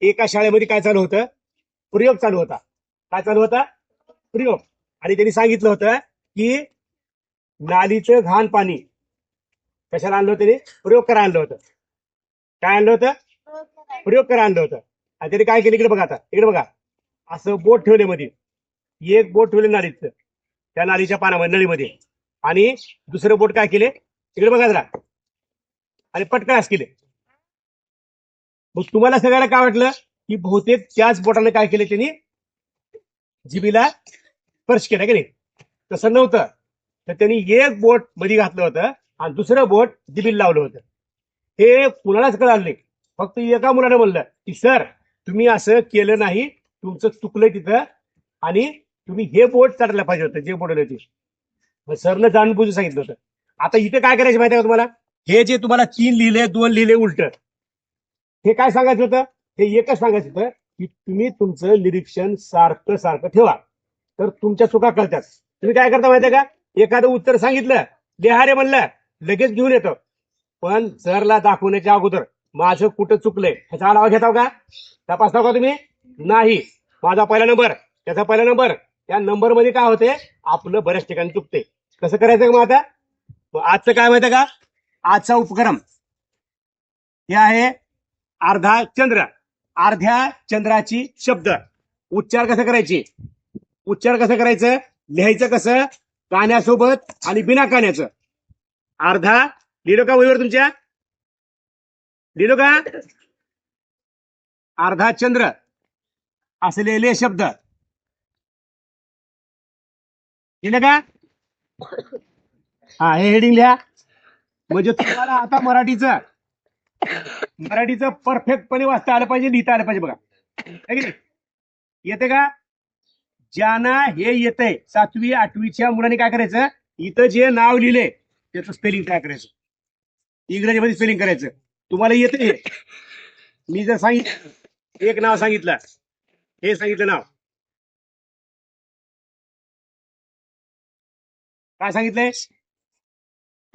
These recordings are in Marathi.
एका शाळेमध्ये काय चालू होतं? प्रयोग चालू होता. काय चालू होता? प्रयोग. आणि त्यांनी सांगितलं होतं की नालीचं घाण पाणी. कशाला आणलं होतं प्रयोग करा आणलं होतं. काय आणलं होतं? प्रयोग करा आणलं होतं. आणि त्यांनी काय केलं? इकडे बघा आता. इकडे बघा. असं बोट ठेवले मध्ये. एक बोट ठेवले नालीचं. त्या नालीच्या पानामध्ये नळीमध्ये. आणि दुसरं बोट काय केले? इकडे बघा जरा. आणि पटकन केले. मग तुम्हाला सगळ्यांना काय वाटलं? की बहुतेक त्याच बोटाने काय केलं त्यांनी? जिबीला स्पर्श केला की नाही? तसं नव्हतं. तर त्यांनी एक बोटमध्ये घातलं होतं आणि दुसरं बोट जिबीला लावलं होतं. हे कुणालाच कळालं नाही. फक्त एका मुलाने म्हणलं की सर तुम्ही असं केलं नाही. तुमचं चुकलं तिथं आणि तुम्ही हे बोट चढायला पाहिजे होतं जे बोट होते मग सरनं जाणून बुजून सांगितलं होतं. आता इथे काय करायचं माहिती आहे का तुम्हाला? हे जे तुम्हाला तीन लिहिले दोन लिहिले उलट. हे काय सांगायचं होतं? हे एकच सांगायचं होतं की तुम्ही तुमचं निरीक्षण सारखं सारखं ठेवा. तर तुमच्या चुका कळतात तुम्ही काय करता माहितीये का? एखादं उत्तर सांगितलं लिहारे म्हणलं लगेच घेऊन येतो. पण सरला दाखवण्याच्या अगोदर माझं कुठं चुकलंय ह्याचा आढावा घेताव हो का? तपासताव हो का तुम्ही? नाही. माझा पहिला नंबर. त्याचा पहिला नंबर. त्या नंबरमध्ये काय होते आपलं बऱ्याच ठिकाणी चुकते कसं करायचं मग आता? आजचं काय माहितीये का? आजचा उपक्रम. हे आहे अर्धा चंद्र. अर्ध्या चंद्राची शब्द. उच्चार कसं करायचे? उच्चार कसं करायचं? लिहायचं कसं? कान्यासोबत आणि बिना कान्याचं अर्धा. लिहिलो का वहीवर तुमच्या? लिहिलो का? अर्धा चंद्र. असलेले शब्द. लिहिलं का? हा हे हेडिंग लिहा. म्हणजे तुम्हाला आता मराठीचं. मराठीचं परफेक्टपणे वाचता आलं पाहिजे लिहिता आलं पाहिजे बघा. नाही? येते का? ज्यांना हे येतंय सातवी आठवीच्या मुलांनी काय करायचं? इथं जे नाव लिहिले त्याचं स्पेलिंग काय करायचं? इंग्रजीमध्ये स्पेलिंग करायचं. तुम्हाला येते मी जर सांगितलं एक नाव सांगितलं. हे सांगितलं नाव. काय सांगितलंय?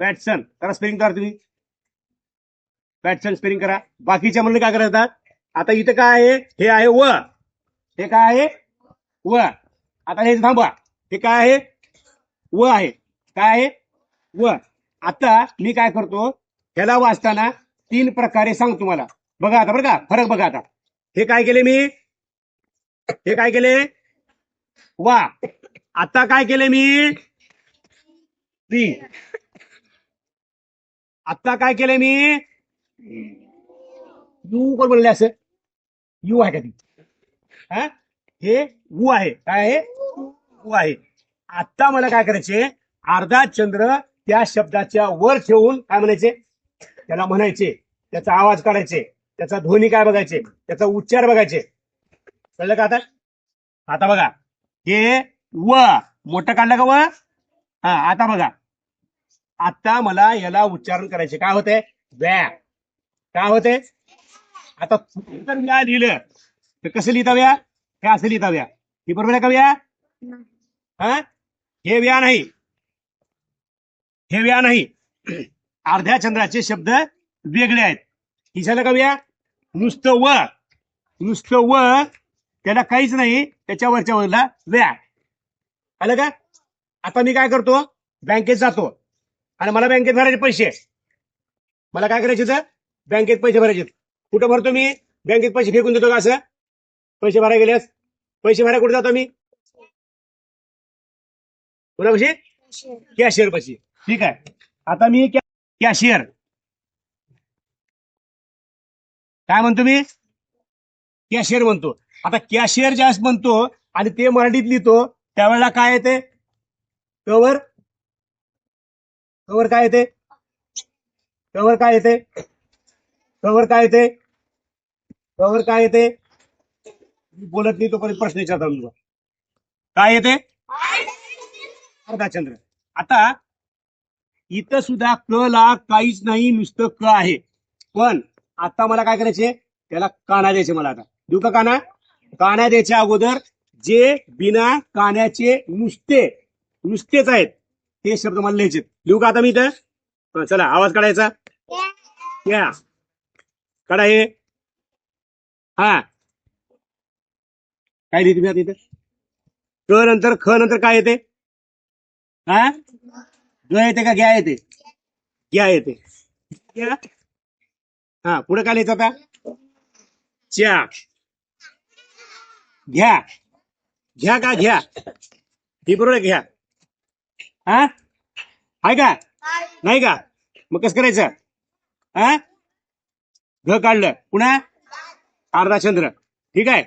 पॅटसन करा स्पेलिंग करा तुम्ही. पॅटसन स्पेलिंग करा. बाकीच्या म्हणून काय करतात? आता इथं काय आहे? हे आहे व हे काय आहे? व आता हे थांबवा. हे काय आहे? व आहे. काय आहे? व आता मी काय करतो? ह्याला वाचताना तीन प्रकारे सांगतो तुम्हाला. बघा आता बरं का? फरक बघा आता. हे काय केले मी? हे काय केले? वा. आता काय केले मी? ती. आता काय केलंय मी? यू कोण बोलले असं? यू आहे का ती? हा? हे ऊ आहे. काय आहे? ऊ आहे. आता मला काय करायचे अर्धा चंद्र त्या शब्दाच्या वर ठेवून काय म्हणायचे त्याला म्हणायचे त्याचा आवाज काढायचे त्याचा ध्वनी काय बघायचे त्याचा उच्चार बघायचे कळलं का आता? आता बघा. हे व. मोठं काढलं का व? हा आता बघा. आता मला याला उच्चारण करायचे काय होते व्या. काय होते आता जर व्या लिहिलं तर कसं लिहिता व्या हे असं लिहिता व्या ही बरोबर आहे का व्या? हा? हे व्या नाही. हे व्या नाही. अर्ध्या चंद्राचे शब्द वेगळे आहेत. ही झालं का व्या? नुसतं व. नुसतं व त्याला काहीच नाही. त्याच्यावरच्या वरला व्या. आलं का? आता मी काय करतो? बँकेत जातो. आणि मला बँकेत भरायचे पैसे. मला काय करायचे तर बँकेत पैसे भरायचे कुठं भरतो मी? बँकेत पैसे फेकून देतो का असं? पैसे भरायला गेल्यास? पैसे भरायला कुठे जातो मी? कोणापाशी कॅशियर पाशी ठीक आहे. आता मी कॅशियर. काय म्हणतो मी? कॅशियर म्हणतो. आता कॅशियर जास्त म्हणतो आणि ते मराठीत लिहितो त्यावेळेला काय येते? कवर कवर काय येते? कवर काय येते? कवर काय येते? कवर काय येते? मी बोलत नाही तोपर्यंत प्रश्न विचारता तुझा काय येते? अर्धा चंद्र आता इथं सुद्धा क ला काहीच नाही नुसतं क आहे. पण आता मला काय करायचे त्याला काना द्यायचे मला आता. देऊ का काना? काना द्यायच्या अगोदर जे बिना काण्याचे नुसते नुसतेच आहेत ते शब्द मला लिहायचे लिहू का आता मी इथं? चला आवाज काढायचा. या. काढा हे. हा. काय लिहिते मी आता इथे? क नंतर ख नंतर काय येते? हा? ग येते का? घ्या येते. घ्या येते. हा पुढे काय लिहायचं आता? च्या. घ्या. घ्या का? घ्या. ही बरोबर आहे घ्या. हा? आहे का? नाही का? मग कसं करायचं? हा? घ काढलं. पुन्हा? अर्धाचंद्र ठीक आहे?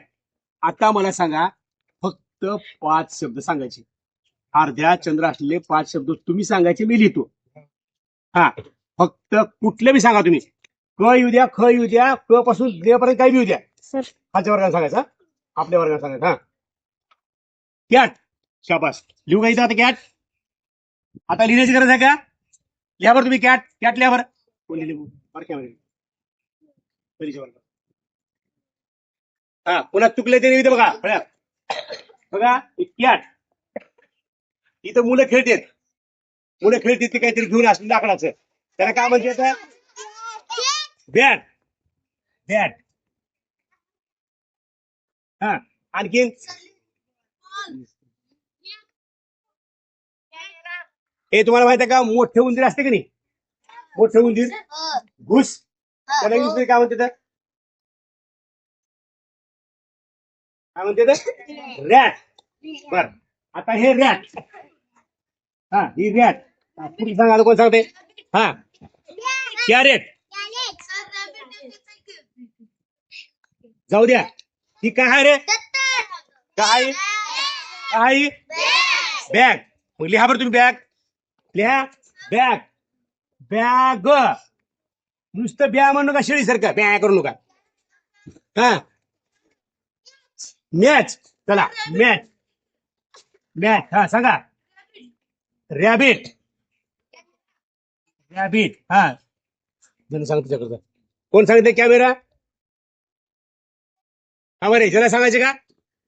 आता मला सांगा फक्त पाच शब्द सांगायचे. अर्ध्या चंद्र असलेले पाच शब्द तुम्ही सांगायचे मी लिहितो. हा. फक्त कुठले बी सांगा तुम्ही. क येऊ द्या ख येऊ द्या क पासून देपर्यंत काही बी येऊ द्या. खालच्या वर्गात सांगायचं? आपल्या वर्गात सांगायचं हा? कॅट. शाबास. लिहू का इथं आता कॅट? आता लिहिण्याची गरज आहे का? लिहा बरं तुम्ही कॅट. कॅट लिहा बरं. कोण लिहिले? परीक्षा हा पुन्हा चुकले ते इथं बघा फळ्यात बघा आठ इथं मुलं खेळतेत. मुलं खेळतेत ते काहीतरी घेऊन असलं लाकडाचं. त्याला काय म्हणते आता बॅट. बॅट. हा आणखीन? हे तुम्हाला माहीत आहे का? मोठे उंदीर असते की नाही? मोठे उंदीर? घुस. त्याला इंग्लिश काय म्हणते काय म्हणते रॅट बर. आता हे रॅट हा ही रॅट पुढे सांगा कोण सांगते? हा. कॅरेट जाऊ द्या. ही काय आहे रे? काय? काय? बॅग मग लिहा बरं तुम्ही बॅग लिहा. बॅग बॅग नुसतं ब्या म्हणू नका शेळी सारखं ब्या करू नका. हा. मॅच. चला मॅच. मॅच. हा सांगा. रॅबिट. रॅबिट. हा. जण सांग तुझ्याकडं. कोण सांगितलं कॅमेरा? हा बरे ज्याला सांगायचे का?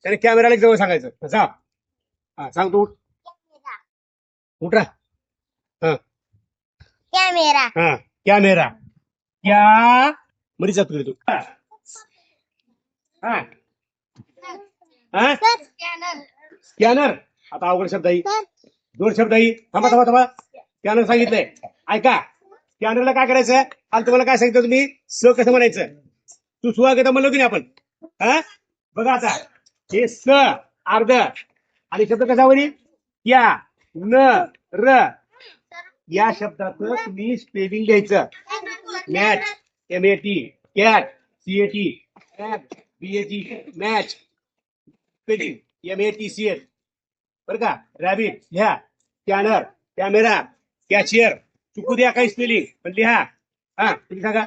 त्याने कॅमेराला जवळ सांगायचं. जा. हा सांग तू उठ. उठ रा. हा. कॅमेरा. हा कॅमेरा. क्या मरी जात तू. हा. हा. हा. स्कॅनर. आता अवघड शब्द आहे. दोन शब्द आहे. थांबा थांबा थांबा. स्कॅनर सांगितलंय. ऐका. स्कॅनरला काय करायचं? काल तुम्हाला काय सांगितलं तुम्ही स कसं म्हणायचं? तू सुहागता म्हणलो की नाही आपण. हा? बघा आता. हे स अर्ध. आणि शब्द कसा वरी या. न र. या शब्दाचं तुम्ही स्पेलिंग घ्यायचं match M A T cat C A T B A T match spelling M A T C H बरं का? रॅबिट लिहा स्कॅनर कॅमेरा कॅशियर चुकू द्या काही स्पेलिंग पण लिहा. हा तुम्ही सांगा.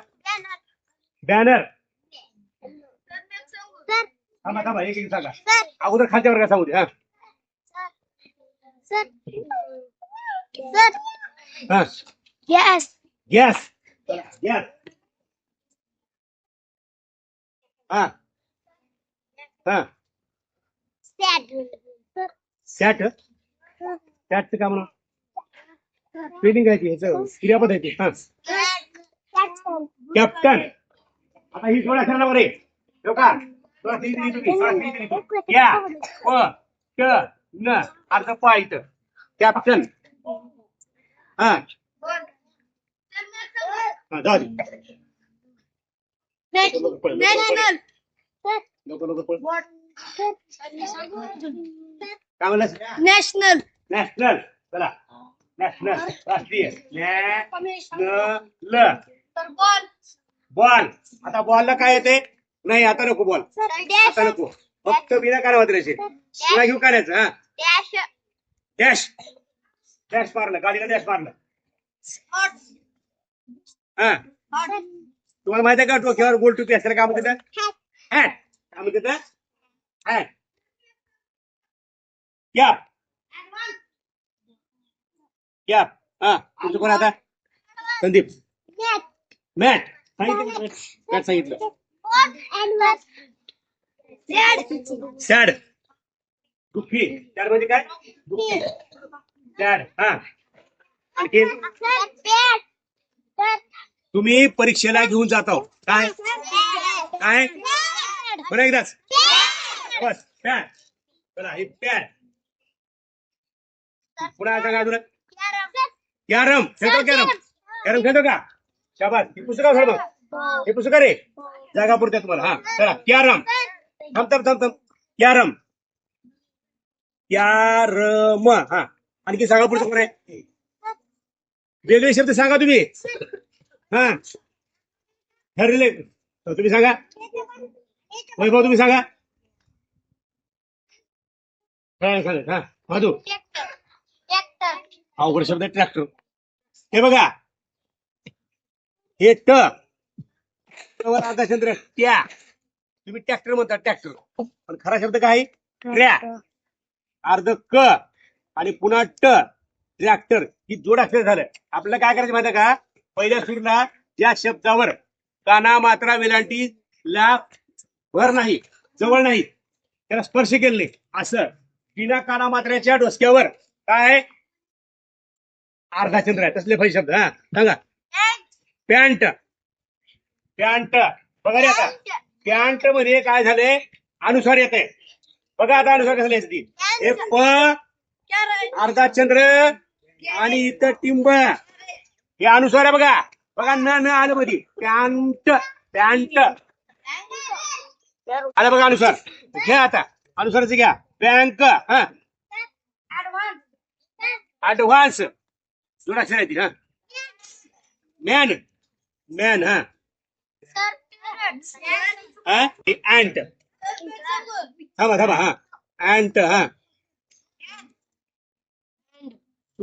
बॅनर सर थांबा थांबा एक एक सांगा. अगोदर खालच्या वर्गात सांगू दे हा. सर सर हा. गॅस गॅस गॅस हा हा सॅट सॅट सॅटचं का म्हणा ट्रेनिंग आहे ह्याचं क्रियापद आहे ते. हा. कॅप्टन आता ही थोड्या क्षणावर आहे ठेव का थोडा स्पेलिंग दिली तुम्ही दिली तुम्ही. या. प क न. अर्थ प इथं. कॅप्टन हा. हा जाऊ दे नॅशनल नको नको पळ. काय म्हणलं नॅशनल नॅशनल चला. नॅशनल राष्ट्रीय. National ball. आता बॉलला काय येते? नाही आता नको बॉल. आता नको. फक्त बिना काय मात्र तुला घेऊ करायचं हा? डॅश डॅश मारलं. गाडीला डॅश मारलं. हा. तुम्हाला माहिती आहे का डोक्यावर गोल टुपी असताना काय म्हणते हॅट काय म्हणते हॅट कॅप. कॅप. हा. तुमचं कोण आता? संदीप. मॅट. सांगितलं मॅट? सांगितलं. सॅड. दुःखी सॅड म्हणजे काय? दुःखी सॅड. हा. आणखी तुम्ही परीक्षेला घेऊन जातो काय? काय? बरं एकदाच. बस पॅन चला हे पॅन पुन्हा काय तुला कॅरम. खेळतो कॅरम. कॅरम खेळतो का? शाबास. ही पुस्तक खेळ मग हे पुस्तक रे. जागा पुरते तुम्हाला. हा चला. कॅरम. थांब थांब थांब थांब. कॅरम. कॅरम. हा. आणखी सांगा पुढचं आहे वेगळे शब्द सांगा तुम्ही. हा. ठरले. तुम्ही सांगा. वैभव तुम्ही सांगा. काय हा. मधू. अवघड शब्द ट्रॅक्टर हे बघा. हे ट. वर अर्धा चंद्र त्या तुम्ही ट्रॅक्टर म्हणता ट्रॅक्टर पण खरा शब्द काय? आहे? ट्रॅ अर्ध क. आणि पुन्हा ट. ट्रॅक्टर ही जोड अक्षर झालं. आपल्याला काय करायचं माहिती का? पहिल्या सुरूला या शब्दावर काना मात्रा वेलांटी ला भर नाही जवळ नाही. त्याला स्पर्श केले नाही. असं. बिना काना मात्र्याच्या डोसक्यावर काय? अर्धा चंद्र आहे. तसले पहिले शब्द हा. सांगा. पॅन्ट. पॅन्ट. बघा रे आता. पॅन्टमध्ये काय झालंय? अनुसार येत आहे बघा आता अनुसार कसं लिहायचं ती हे प अर्धा चंद्र आणि इथं टिंब हे अनुसार आहे बघा. बघा न न आलं मध्ये पॅन्ट पॅन्ट. आलं बघा अनुसार. घ्या आता. अनुसाराचं घ्या. बँक. हा. ऍडव्हान्स जोडाक्षर आहे ती हा. मॅन मॅन हा. हा? अँट थांबा थांबा हा. अँट हा.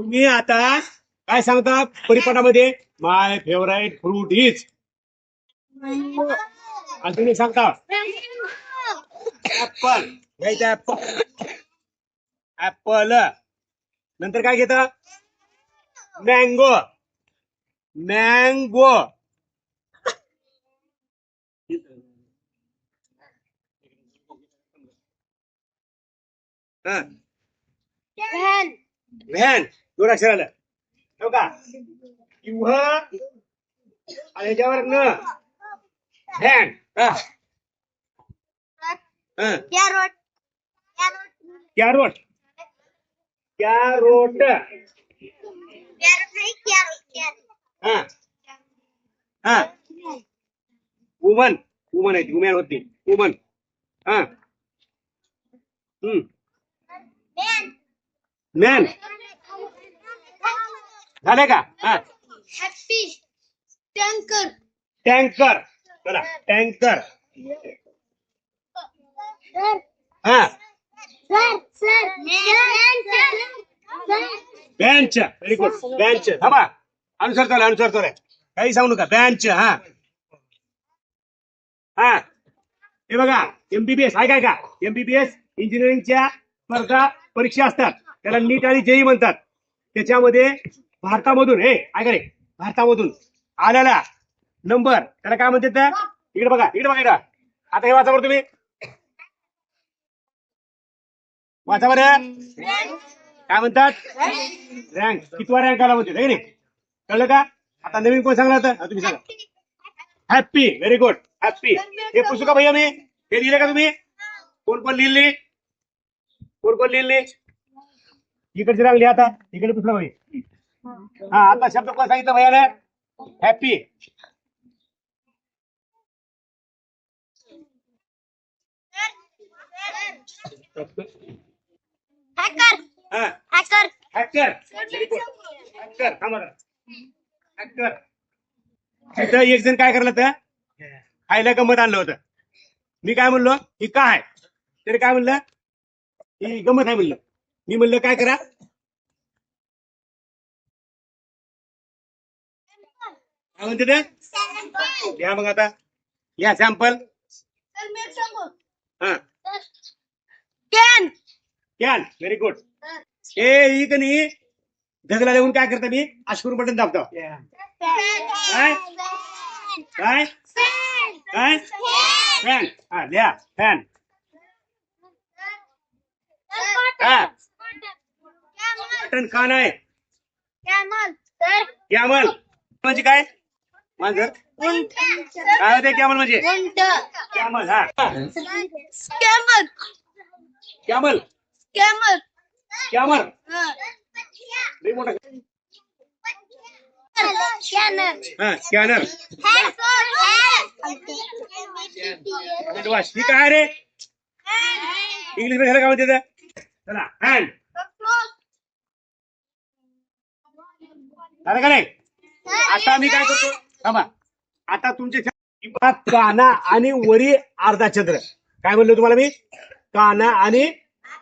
तुम्ही आता काय सांगता? परिपाठामध्ये माय फेवराईट फ्रूट इज आणि तुम्ही सांगता? ऍपल घ्यायचं ऍपल ऍपल नंतर काय घेता? मँगो मँगो हा व्हॅन दोन अक्षर आलं हो का किंवा आणि ह्याच्यावर न व्हॅन हा हा कॅरोट कॅरोट हा हा वुमन वुमन आहे वुमॅन होती वुमन हा हम्म मॅन झाले का? हा. Happy tanker. टँकर. चला टँकर. हा. बेंच व्हेरी गुड बेंच थांबा. अनुसार चालू अनुसार चालू. काही सांगू नका. बेंच हा. हा. हे बघा एमबीबीएस आहे काय का? एमबीबीएस इंजिनिअरिंगच्या स्पर्धा परीक्षा असतात. त्याला नीट आणि जेई म्हणतात. त्याच्यामध्ये भारतामधून हे ऐका रे भारतामधून. आलेला नंबर. त्याला काय म्हणते त्या? इकडे बघा इकडे बघा इकडे. आता हे वाचा बरं तुम्ही. वाचा बरं. काय म्हणतात? रँक कितवा रँक आला म्हणते नाही? कळलं का? आता नवीन कोण सांगला होता तुम्ही सांगा. हॅप्पी व्हेरी गुड हॅप्पी हे पुस्तक का भैया मी. हे लिहिले का तुम्ही? कोण कोण लिहिली? कोण कोण लिहिली? इकडची रांगली आता. इकडे पुस्तक भाई हा आता शब्द कोण सांगितलं भैयाने हॅप्पी हॅकर हा. हॅकर हॅकर हॅकर थांबा हॅकर तिथं एक जण काय करलं तर खायला गंमत आणलं होतं. मी काय म्हणलो? ही काय? तरी काय म्हणलं? ही गंमत आहे म्हणलं. मी म्हणलं काय करा? काय म्हणते ते घ्या मग आता. या सॅम्पल हा. कॅन कॅन व्हेरी गुड हे. ही का नाही? ढगला लिहून काय करता मी? अश्रू बटन दाबतो. काय? काय? काय? फॅन हा लिहा फॅन हा. बटन खान आहे कॅमल सर कॅमल म्हणजे काय? मांजर काय होते कॅमल म्हणजे? कॅमल हा. कॅमल. कॅमल. कॅमल. लई मोठा हा स्कॅनर. ही काय रे? इंग्लिशमध्ये काय म्हणते? चला हँड झालं का नाही? आता मी काय करतो? थांबा. आता तुमचे काना आणि वरी अर्धा चंद्र. काय म्हणलो तुम्हाला मी? काना आणि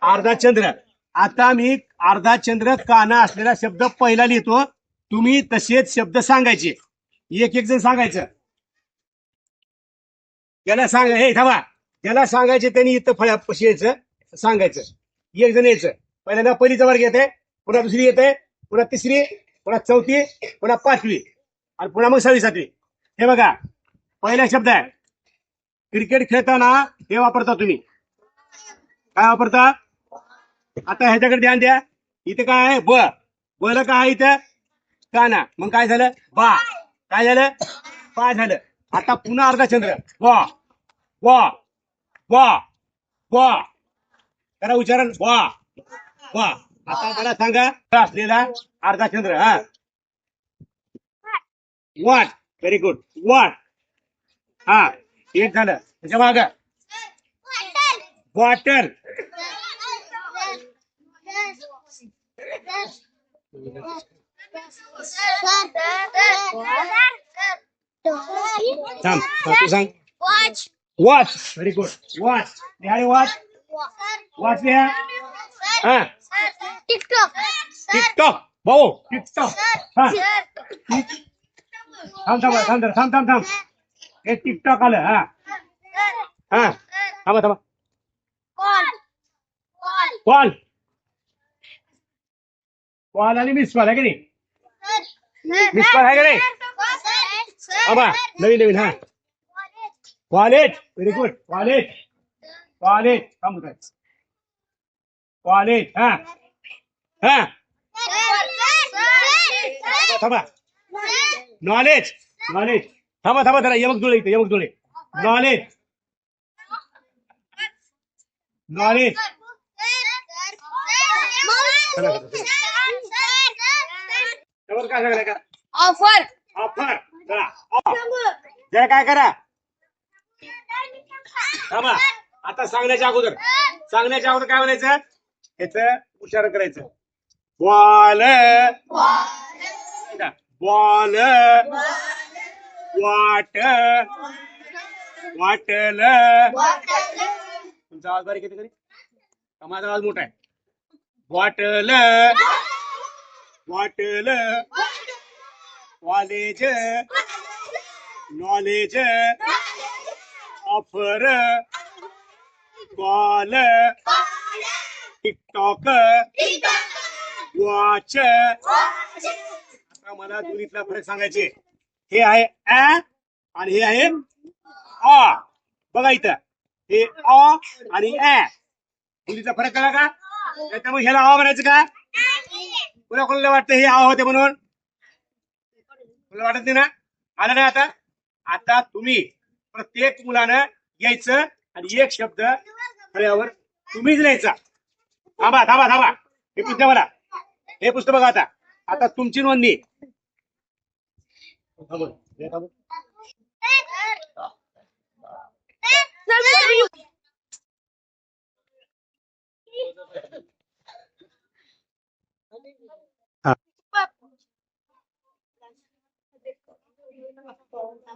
अर्धा चंद्र. आता मी अर्धा चंद्र काना असलेला शब्द पहिला लिहितो. तुम्ही तसेच शब्द सांगायचे. एक एक जण सांगायचं. ज्याला सांग हे थांबा. ज्याला सांगायचे त्यांनी इथं फळ्या पशी यायचं सांगायचं. एक जण यायचं. पहिल्यांदा पहिलीचा वर्ग येते पुन्हा दुसरी येते पुन्हा तिसरी पुन्हा चौथी पुन्हा पाचवी. आणि पुन्हा मग सहावी सातवी हे बघा पहिला शब्द आहे. क्रिकेट खेळताना हे वापरता तुम्ही. काय वापरता? आता ह्याच्याकडे ध्यान द्या. इथे काय आहे? ब. बला काय आहे इथं? काना मग काय झालं? बा. काय झालं? बा झालं. आता पुन्हा अर्धा चंद्र वा. वा. वा. वा. करा उच्चारण. वा. वा. आता मला सांगा. असलेला अर्धा चंद्र हा. वाट व्हेरी गुड वाट हा एक झालं त्याच्या माग बॉटल थांब हा, तू सांग watch watch very good watch लिहाडे watch watch लिहा हा टिकटॉक टिकटॉक भाऊ टिकटॉक हा थांब थांब थांब जरा, थांब थांब थांब. हे टिकटॉक आलं हा. हा थांबा थांबा. कॉल. कॉल. कॉल कॉल आणि मिस कॉल आहे की नाही? मिस कॉल आहे की नाही? थांबा नवीन नवीन हा. College very good college. College. थांब. कॉलेज हा. हा. थांबा. नॉलेज नॉलेज थांबा थांबा जरा यमक जुळे इथे यमक जुळे नॉलेज नॉलेज काय का ऑफर ऑफर. जरा काय करा? थांबा. आता सांगण्याच्या अगोदर. सांगण्याच्या अगोदर काय म्हणायचं? याच उच्चारण करायचं. बॉल बॉल वाट वाटल. तुमचा आवाज बारीक येते कधी का माझा आवाज मोठा आहे? वाटल वाटल. College knowledge offer call TikTok. Watch आता मला दोन्हीतला फरक सांगायचे. हे आहे अ आणि हे आहे अ. बघा इथं. हे अ आणि अ. दोन्हीचा फरक कळला का? त्यामुळे ह्याला अ म्हणायचं का? कोणा कोणाला वाटतं हे अ होते म्हणून? तुला वाटत नाही ना? आलं नाही आता? आता तुम्ही प्रत्येक मुलानं यायचं आणि एक शब्द फळ्यावर तुम्हीच लिहायचा. थांबा थांबा थांबा. हे पुस्तक बघा. हे पुस्तक बघा आता. आता तुमची नोंदणी.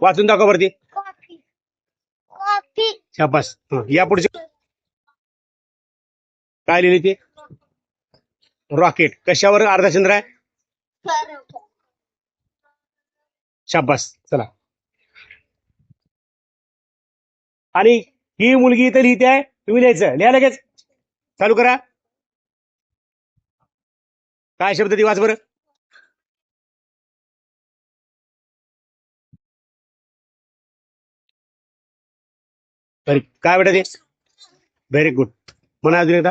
वाचून दाखव वरती. शाबास. या पुढचे काय लिहिली ते? रॉकेट. कशावर अर्धाचंद्र आहे? शाबास. चला. आणि ही मुलगी इथं लिहिते आहे. तुम्ही लिहायचं. लिहा लगेच. चालू करा. काय शब्द ती? वाच बरं. तरी काय बेटा ते? व्हेरी गुड म्हणा अजून एकदा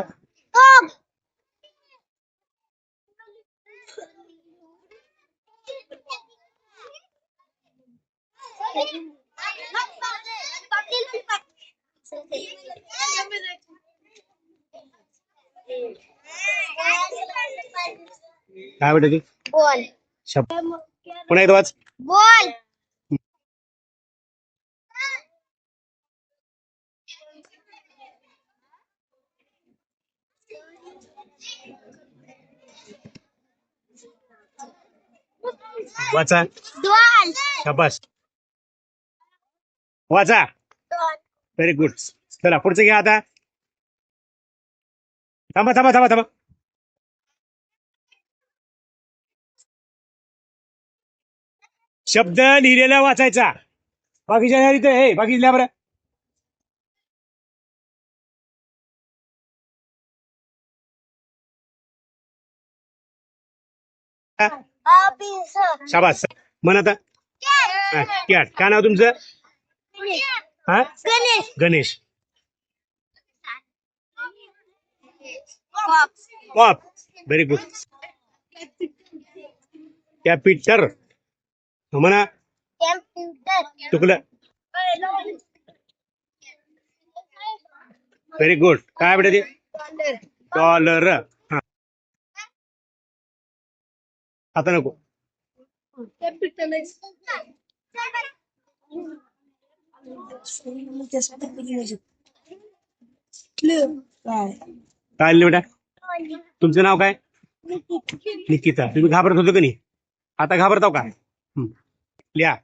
काय बेटा ती? बॉल. शब्द पुन्हा एकदा वाच. बॉल. वाचा. डॉल शाबास. वाचा. व्हेरी गुड चला पुढचं घ्या आता. थांबा थांबा थांबा थांबा. शब्द लिहिलेला वाचायचा. बाकीच्या इथे हे बाकी लिहा बरं. शाबास. म्हण आता कॅट काय नाव तुमचं? हा? गणेश. पॉप व्हेरी गुड कॅपिटर म्हणा चुकलं व्हेरी गुड काय बेटा ते? डॉलर हा. आता नको. काय लिहिलं बेटा तुमचं नाव काय? निकिता. तुम्ही घाबरत होतो का नाही? आता घाबरताव का? लिहा.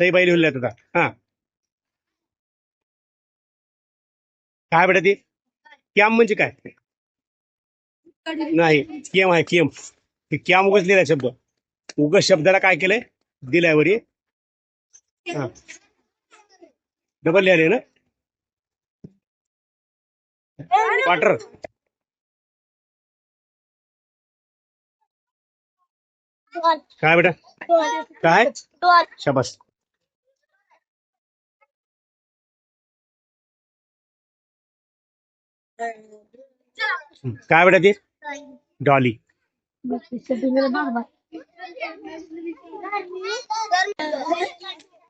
सई बाई लिहून लिहा आता हा. काय बेटा ती? कॅम म्हणजे काय? नाही केम आहे केम कॅम उगच लिहिलाय शब्द. उगच शब्दाला काय केलंय? दिलाय वरी डबल लिहाले ना? वाटर काय बेटा? काय? शबस. शाबास काय बेटा ते? डॉली